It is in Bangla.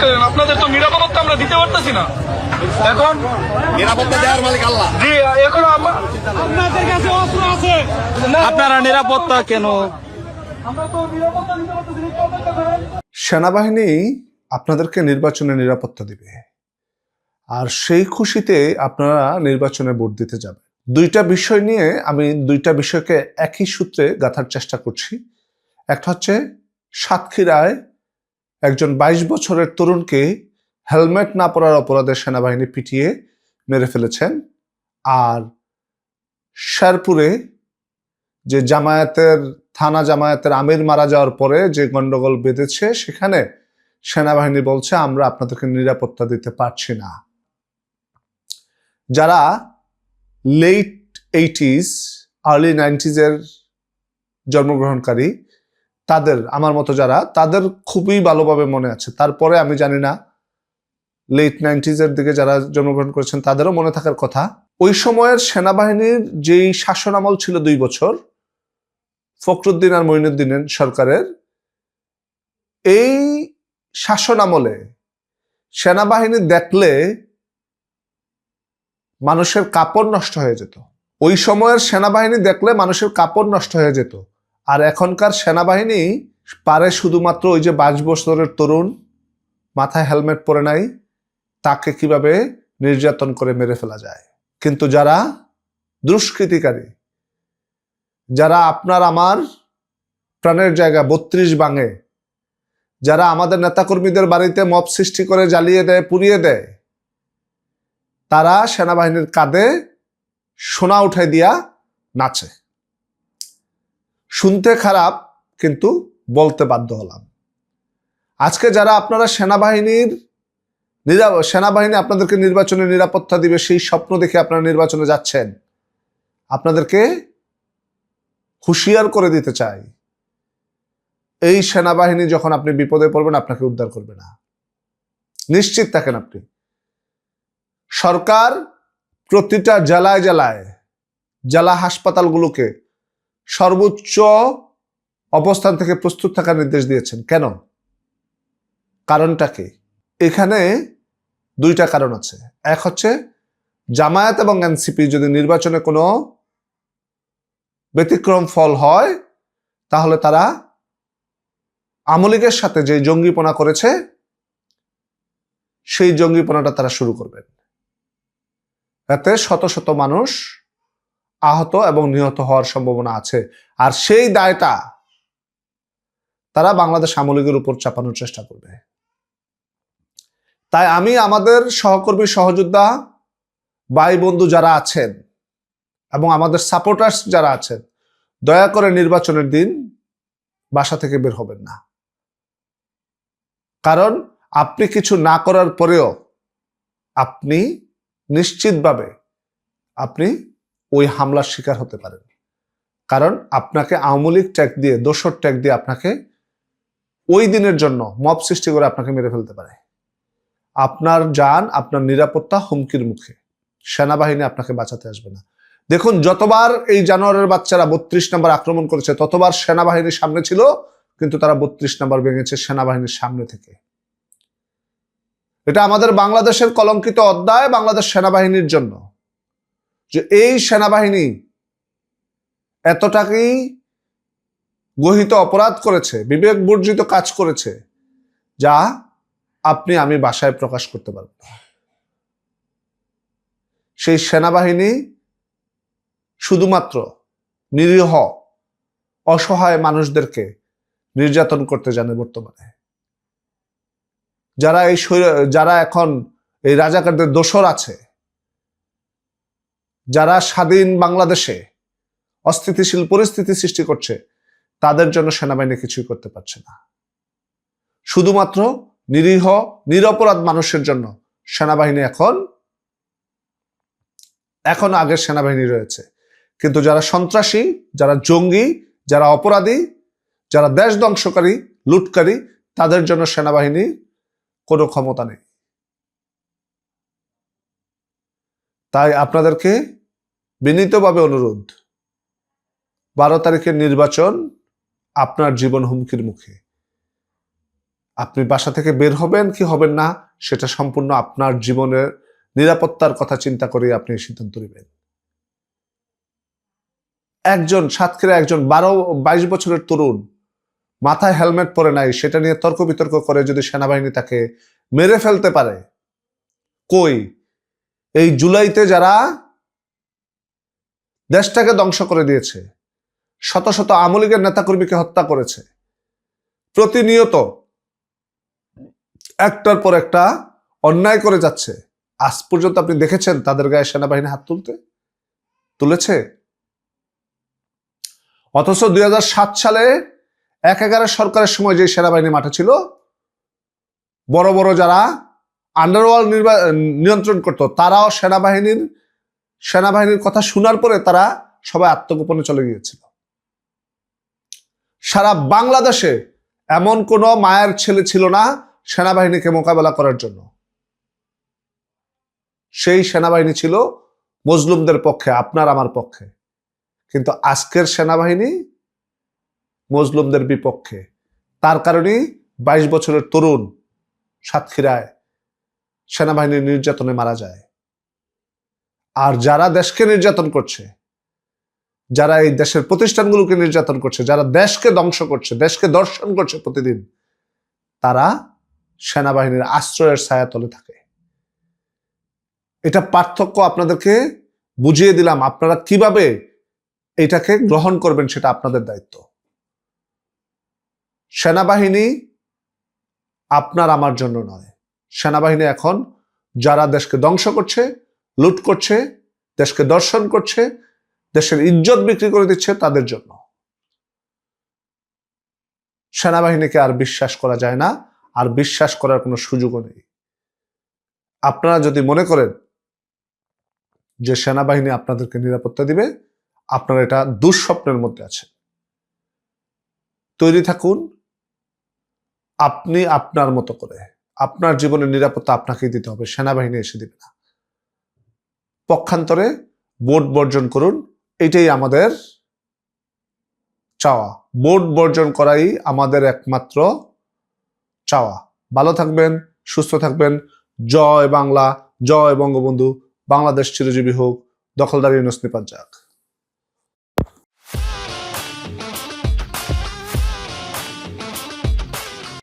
করেন আপনাদের তো নিরাপত্তা আমরা দিতে পারতেছি না। এখন নিরাপত্তা দেওয়ার মালিক আল্লাহ। জি এখন আপনাদের কাছে অস্ত্র আছে। আপনারা নিরাপত্তা কেন? আমরা তো নিরাপত্তা দিতে পারতেছি না, একটু অপেক্ষা করেন। সেনাবাহিনী আপনাদেরকে নির্বাচনে নিরাপত্তা দিবে। আর সেই খুশিতে আপনারা নির্বাচনে ভোট দিতে যাবেন। দুইটা বিষয় নিয়ে আমি দুইটা বিষয়কে একই সূত্রে গাঁথার চেষ্টা করছি। একটা হচ্ছে সাতক্ষীরায় একজন বাইশ বছরের তরুণকে হেলমেট না পরার অপরাধে সেনাবাহিনী পিটিয়ে মেরে ফেলেছেন। আর শেরপুরে যে জামায়াতের, থানা জামায়াতের আমির মারা যাওয়ার পরে যে গন্ডগোল বেঁধেছে, সেখানে সেনাবাহিনী বলছে, আমরা আপনাদেরকে নিরাপত্তা দিতে পারছি না। যারা লেট এইটিস আর্লি নাইনটিজের জন্মগ্রহণকারী তাদের, আমার মতো যারা, তাদের খুবই ভালোভাবে মনে আছে। তারপরে আমি জানি না লেট নাইনটিজের দিকে যারা জন্মগ্রহণ করেছেন, তাদেরও মনে থাকার কথা। ওই সময়ের সেনাবাহিনীর যেই শাসন আমল ছিল দুই বছর, ফখরুদ্দিন আর মঈনুদ্দিনের সরকারের, এই শাসন আমলে সেনাবাহিনী দেখলে মানুষের কাপড় নষ্ট হয়ে যেত। ওই সময়ের সেনাবাহিনী দেখলে মানুষের কাপড় নষ্ট হয়ে যেত। আর এখনকার সেনাবাহিনী পারে শুধুমাত্র ওই যে বাইশ বছরের তরুণ, মাথায় হেলমেট পরে নাই, তাকে কীভাবে নির্যাতন করে মেরে ফেলা যায়? কিন্তু যারা দুষ্কৃতিকারী, যারা আপনার আমার প্রাণের জায়গা বত্রিশ বাঙে যারা আমাদের নেতাকর্মীদের বাড়িতে মব সৃষ্টি করে জ্বালিয়ে দেয়, পুড়িয়ে দেয়, তারা সেনাবাহিনীর কাঁধে সোনা উঠাই দিয়া নাচে। শুনতে খারাপ, কিন্তু বলতে বাধ্য হলাম। আজকে যারা আপনারা সেনাবাহিনীর নিরা সেনাবাহিনী আপনাদেরকে নির্বাচনে নিরাপত্তা দিবে, সেই স্বপ্ন দেখে আপনারা নির্বাচনে যাচ্ছেন, আপনাদেরকে হুঁশিয়ার করে দিতে চাই। এই সেনাবাহিনী যখন আপনি বিপদে পড়বেন, আপনাকে উদ্ধার করবে না। নিশ্চিত থাকেন আপনি। সরকার প্রতিটা জেলায় জেলায়, জেলা হাসপাতালগুলোকে সর্বোচ্চ অবস্থান থেকে প্রস্তুত থাকার নির্দেশ দিয়েছেন। কেন? কারণটা কি? এখানে দুইটা কারণ আছে। এক হচ্ছে, জামায়াত এবং এনসিপি যদি নির্বাচনে কোনো ব্যতিক্রম ফল হয়, তাহলে তারা আমলিগের সাথে যে জঙ্গিপনা করেছে, সেই জঙ্গিপনাটা তারা শুরু করবেন। এতে শত শত মানুষ আহত এবং নিহত হওয়ার সম্ভাবনা আছে। আর সেই দায়টা তারা বাংলাদেশ আমলিগের উপর চাপানোর চেষ্টা করবে। তাই আমি আমাদের সহকর্মী সহযোদ্ধা ভাই বন্ধু যারা আছেন এবং আমাদের সাপোর্টার্স যারা আছেন, দয়া করে নির্বাচনের দিন বাসা থেকে বের হবেন না। কারণ আপনি কিছু না করার পরেও আপনি নিশ্চিতভাবে আপনি ওই হামলার শিকার হতে পারেন। কারণ আপনাকে আওয়ামী লীগ ট্যাগ দিয়ে দোসর ট্যাগ দিয়ে আপনাকে ওই দিনের জন্য মব সৃষ্টি করে আপনাকে মেরে ফেলতে পারে। আপনার যান, আপনার নিরাপত্তা হুমকির মুখে। সেনাবাহিনী আপনাকে বাঁচাতে আসবে না। দেখুন, যতবার এই জানোয়ারের বাচ্চারা বত্রিশ নাম্বার আক্রমণ করেছে, ততবার সেনাবাহিনীর সামনে ছিল, কিন্তু তারা বত্রিশ নাম্বার ভেঙেছে সেনাবাহিনীর সামনে থেকে। এটা আমাদের বাংলাদেশের কলঙ্কিত অধ্যায়, বাংলাদেশ সেনাবাহিনীর জন্য। যে এই সেনাবাহিনী এতটাকেই গহিত অপরাধ করেছে, বিবেক বর্জিত কাজ করেছে, যা আপনি, আমি বাসায় প্রকাশ করতে পারব সেই সেনাবাহিনী শুধুমাত্র নিরীহ, অসহায় মানুষদেরকে নির্যাতন করতে জানে বর্তমানে। যারা এই যারা এখন এই রাজাকারদের দোসর আছে যারা স্বাধীন বাংলাদেশে অস্থিতিশীল পরিস্থিতি সৃষ্টি করছে, তাদের জন্য সেনাবাহিনী কিছুই করতে পারছে না। শুধুমাত্র নিরীহ, নিরপরাধ মানুষের জন্য সেনাবাহিনী এখন এখন আগের সেনাবাহিনী রয়েছে। কিন্তু যারা সন্ত্রাসী, যারা জঙ্গি, যারা অপরাধী, যারা দেশ ধ্বংসকারী, লুটকারী, তাদের জন্য সেনাবাহিনী কোনো ক্ষমতা নেই। তাই আপনাদেরকে বিনীতভাবে অনুরোধ, বারো তারিখের নির্বাচন আপনার জীবন হুমকির মুখে। আপনি বাসা থেকে বের হবেন কি হবেন না, সেটা সম্পূর্ণ আপনার জীবনের নিরাপত্তার কথা চিন্তা করে আপনি সিদ্ধান্ত নেবেন। একজন সাতক্ষীরা একজন বারো, বাইশ বছরের তরুণ, মাথায় হেলমেট পরে নাই, সেটা নিয়ে তর্ক বিতর্ক করে যদি সেনাবাহিনী তাকে মেরে ফেলতে পারে, কই? এই জুলাইতে যারা দেশটাকে ধ্বংস করে দিয়েছে। শত শত আমলিগের নেতাকর্মীকে হত্যা করেছে। প্রতিনিয়ত একটার পর একটা অন্যায় করে যাচ্ছে। আজ পর্যন্ত আপনি দেখেছেন তাদের গায়ে সেনাবাহিনী হাত তুলতে? তুলেছে? অথচ দুই হাজার সাত সালে এক এগারো সরকারের সময় যে সেনাবাহিনী মাঠে ছিল, বড় বড় যারা আন্ডারওয়ার্ল্ড নিয়ন্ত্রণ করত, তারাও সেনাবাহিনীর সেনাবাহিনীর কথা শোনার পরে তারা সবাই আত্মগোপনে চলে গিয়েছিল। সারা বাংলাদেশে এমন কোন মায়ের ছেলে ছিল না সেনাবাহিনীকে মোকাবেলা করার জন্য। সেই সেনাবাহিনী ছিল মজলুমদের পক্ষে, আপনার আমার পক্ষে। কিন্তু আজকের সেনাবাহিনী মজলুমদের বিপক্ষে। তার কারণেই বাইশ বছরের তরুণ সাতক্ষীরায় সেনাবাহিনীর নির্যাতনে মারা যায়। আর যারা দেশকে নির্যাতন করছে, যারা এই দেশের প্রতিষ্ঠানগুলোকে নির্যাতন করছে, যারা দেশকে ধ্বংস করছে, দেশকে দর্শন করছে প্রতিদিন, তারা সেনাবাহিনীর আশ্রয়ের ছায়াতলে থাকে। এটা পার্থক্য আপনাদেরকে বুঝিয়ে দিলাম, আপনারা কীভাবে এটাকে গ্রহণ করবেন সেটা আপনাদের দায়িত্ব। সেনাবাহিনী আপনার আমার জন্য নয়। সেনাবাহিনী এখন যারা দেশকে ধ্বংস করছে লুট করছে, দেশকে দর্শন করছে, দেশের ইজ্জত বিক্রি করে দিচ্ছে তাদের জন্য। সেনাবাহিনীকে আর বিশ্বাস করা যায় না, আর বিশ্বাস করার কোনো সুযোগও নেই। আপনারা যদি মনে করেন যে সেনাবাহিনী আপনাদেরকে নিরাপত্তা দিবে, আপনারা এটা দুঃস্বপ্নের মধ্যে আছে তৈরি থাকুন, আপনি আপনার মতো করে। আপনার জীবনের নিরাপত্তা আপনাকেই দিতে হবে, সেনাবাহিনী এসে দিবে না। পক্ষান্তরে বোট বর্জন করুন। এটাই আমাদের চাওয়া। বোট বর্জন করাই আমাদের একমাত্র চাওয়া। ভালো থাকবেন, সুস্থ থাকবেন। জয় বাংলা, জয় বঙ্গবন্ধু। বাংলাদেশ চিরজীবী হোক। দখলদারি নসনি পাঞ্জাক